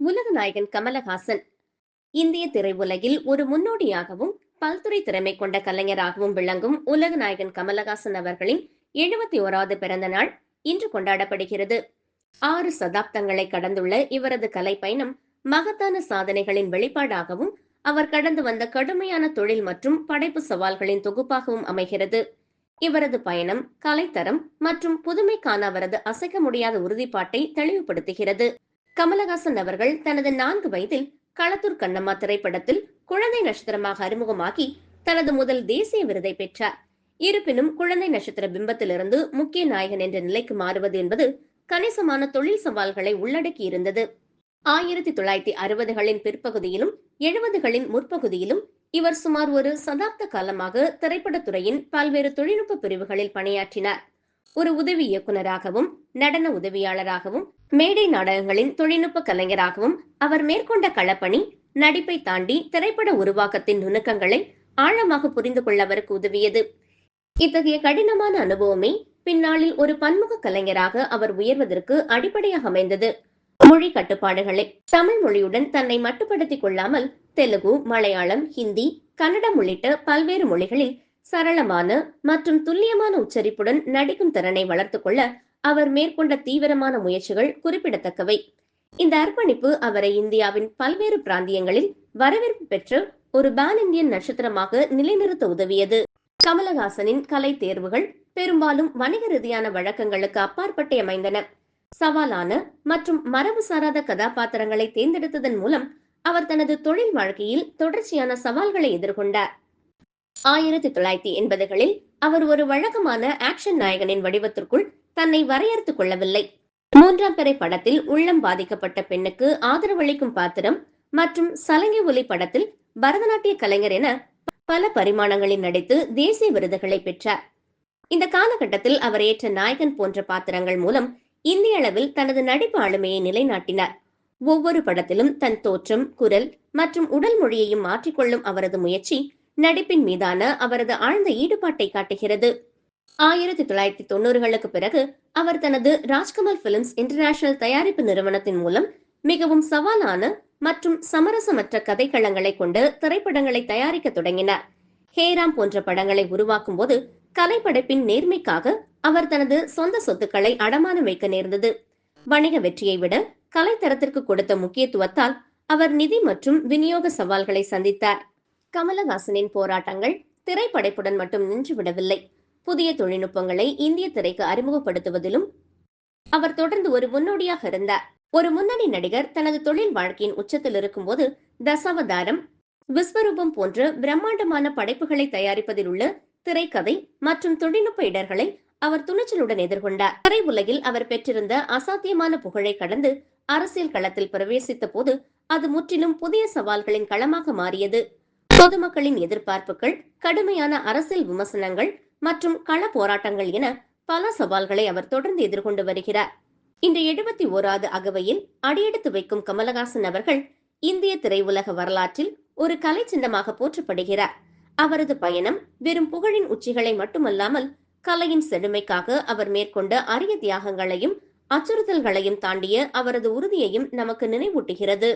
உலக நாயகன் கமலஹாசன். இந்திய திரையுலகில் ஒரு முன்னோடியாகவும் பல்துறை திறமை கொண்ட கலைஞராகவும் விளங்கும் உலக நாயகன் கமலஹாசன் அவர்களின் எழுபத்தி ஓராவது பிறந்த நாள் இன்று கொண்டாடப்படுகிறது. ஆறு சதாப்தங்களை கடந்துள்ள இவரது கலை பயணம் மகத்தான சாதனைகளின் வெளிப்பாடாகவும் அவர் கடந்து வந்த கடுமையான தொழில் மற்றும் படைப்பு சவால்களின் தொகுப்பாகவும் அமைகிறது. இவரது பயணம் கலைத்தரம் மற்றும் புதுமைக்கான அவரது அசைக்க முடியாத உறுதிப்பாட்டை தெளிவுபடுத்துகிறது. கமலஹாசன் அவர்கள் தனது நான்கு வயதில் களத்தூர் கண்ணம்மா திரைப்படத்தில் குழந்தை நட்சத்திரமாக அறிமுகமாகி தனது முதல் தேசிய விருதை பெற்றார். இருப்பினும் குழந்தை நட்சத்திர பிம்பத்திலிருந்து முக்கிய நாயகன் என்ற நிலைக்கு மாறுவது என்பது கணிசமான தொழில் சவால்களை உள்ளடக்கி இருந்தது. ஆயிரத்தி தொள்ளாயிரத்தி அறுபதுகளின் பிற்பகுதியிலும் எழுபதுகளின் முற்பகுதியிலும் இவர் சுமார் ஒரு சதாப்த காலமாக திரைப்படத்துறையின் பல்வேறு தொழில்நுட்ப பிரிவுகளில் பணியாற்றினார். ஒரு உதவி இயக்குநராகவும் நடன உதவியாளராகவும் மேடை நாடகங்களின் தொழில்நுட்ப கலைஞராகவும் அவர் மேற்கொண்ட களப்பணி நடிப்பை தாண்டி திரைப்பட உருவாக்கத்தின் நுணுக்கங்களை ஆழமாக புரிந்து கொள்ள அவருக்கு உதவியது. இத்தகைய கடினமான அனுபவமே பின்னாளில் ஒரு பன்முக கலைஞராக அவர் உயர்வதற்கு அடிப்படையாக அமைந்தது. மொழி கட்டுப்பாடுகளை தமிழ் மொழியுடன் தன்னை மட்டுப்படுத்திக் கொள்ளாமல் தெலுங்கு மலையாளம் ஹிந்தி கன்னடம் உள்ளிட்ட பல்வேறு மொழிகளில் சரளமான மற்றும் துல்லியமான உச்சரிப்புடன் நடிக்கும் திறனை வளர்த்து கொள்ள அவர் மேற்கொண்ட தீவிரமான முயற்சிகள் குறிப்பிடத்தக்கவை. இந்த அர்ப்பணிப்பு அவரை இந்தியாவின் பல்வேறு பிராந்தியங்களில் வரவேற்பு பெற்று ஒரு பேன் இந்தியன் நட்சத்திரமாக நிலைநிறுத்த உதவியது. கமலஹாசனின் கலை தேர்வுகள் பெரும்பாலும் வணிக ரீதியான வழக்கங்களுக்கு அப்பாற்பட்டே அமைந்தன. சவாலான மற்றும் மரபு சாராத கதாபாத்திரங்களை தேர்ந்தெடுத்ததன் மூலம் அவர் தனது தொழில் வாழ்க்கையில் தொடர்ச்சியான சவால்களை எதிர்கொண்டார். ஆயிரத்தி தொள்ளாயிரத்தி எண்பதுகளில் அவர் ஒரு வழக்கமான ஆக்ஷன் நாயகனின் வடிவத்திற்குள் தன்னை வரையறுத்துக் கொள்ளவில்லை. மூன்றாம் பிறை படத்தில் உள்ளம் பாதிக்கப்பட்ட பெண்ணுக்கு ஆதரவளிக்கும் பாத்திரம் மற்றும் சலங்கை ஒலி படத்தில் பரதநாட்டிய கலைஞர் என பல பரிமாணங்களில் நடித்து தேசிய விருதுகளை பெற்றார். இந்த காலகட்டத்தில் அவர் ஏற்ற நாயகன் போன்ற பாத்திரங்கள் மூலம் இந்திய அளவில் தனது நடிப்பு ஆளுமையை நிலைநாட்டினார். ஒவ்வொரு படத்திலும் தன் தோற்றம் குரல் மற்றும் உடல் மொழியையும் மாற்றிக்கொள்ளும் அவரது முயற்சி நடிப்பின் மீதான அவரது ஆழ்ந்த ஈடுபாட்டை காட்டுகிறது. ஆயிரத்தி தொள்ளாயிரத்தி தொண்ணூறுகளுக்கு பிறகு அவர் தனது ராஜ்கமல் பிலிம்ஸ் இன்டர்நேஷனல் தயாரிப்பு நிறுவனத்தின் மூலம் மிகவும் சவாலான மற்றும் சமரசமற்ற கதைக்களங்களை கொண்டு திரைப்படங்களை தயாரிக்க தொடங்கினார். ஹேராம் போன்ற படங்களை உருவாக்கும் போது கலைப்படைப்பின் நேர்மைக்காக அவர் தனது சொந்த சொத்துக்களை அடமானம் வைக்க நேர்ந்தது. வணிக வெற்றியை விட கலைத்தரத்திற்கு கொடுத்த முக்கியத்துவத்தால் அவர் நிதி மற்றும் விநியோக சவால்களை சந்தித்தார். கமலஹாசனின் போராட்டங்கள் திரைப்படைப்புடன் மட்டும் நின்றுவிடவில்லை. புதிய தொழில்நுட்பங்களை இந்திய திரைக்கு அறிமுகப்படுத்துவதிலும் அவர் தொடர்ந்து ஒரு முன்னோடியாக இருந்தார். ஒரு முன்னணி நடிகர் தனது தொழில் வாழ்க்கையின் உச்சத்தில் இருக்கும்போது தசாவதாரம் விஸ்வரூபம் போன்ற பிரம்மாண்டமான படைப்புகளை தயாரிப்பதில் உள்ள திரைக்கதை மற்றும் தொழில்நுட்ப இடர்களை அவர் துணிச்சலுடன் எதிர்கொண்டார். திரை உலகில் அவர் பெற்றிருந்த அசாத்தியமான புகழை கடந்து அரசியல் களத்தில் பிரவேசித்த போது அது முற்றிலும் புதிய சவால்களின் களமாக மாறியது. பொதுமக்களின் எதிர்பார்ப்புகள் கடுமையான அரசியல் விமர்சனங்கள் மற்றும் கள போராட்டங்கள் என பல சவால்களை அவர் தொடர்ந்து எதிர்கொண்டு வருகிறார். இன்று எழுபத்தி ஓராவது அகவையில் அடியெடுத்து வைக்கும் கமலஹாசன் அவர்கள் இந்திய திரையுலக வரலாற்றில் ஒரு கலை சின்னமாக போற்றப்படுகிறார். அவரது பயணம் வெறும் புகழின் உச்சிகளை மட்டுமல்லாமல் கலையின் செழுமைக்காக அவர் மேற்கொண்ட அரிய தியாகங்களையும் அச்சுறுத்தல்களையும் தாண்டிய அவரது உறுதியையும் நமக்கு நினைவூட்டுகிறது.